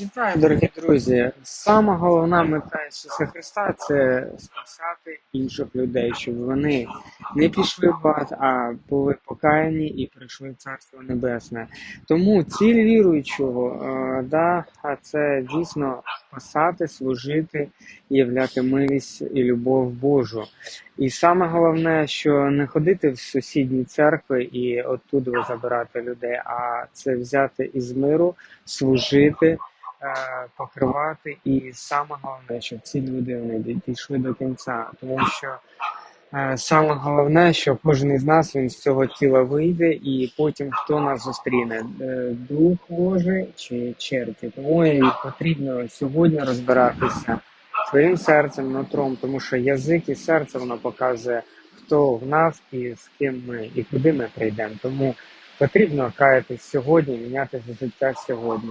Вітаю, дорогі друзі. Сама головна мета Ісуса Христа це спасати інших людей, щоб вони не пішли в ад, а були покаяні і прийшли в Царство Небесне. Тому ціль віруючого, да, це дійсно спасати, служити, і являти милість і любов Божу. І саме головне, що не ходити в сусідні церкви і оттуда забирати людей, а це взяти із миру, служити е, покривати, і саме головне, щоб ці люди вони дійшли до кінця, тому що саме головне, що кожен із нас він з цього тіла вийде, і потім хто нас зустріне, Е, дух Божий чи черті. Тому і потрібно сьогодні розбиратися своїм серцем, нутром, тому що язик і серце воно показує, хто в нас і з ким ми, і куди ми прийдемо. Тому потрібно каятись сьогодні, міняти життя сьогодні.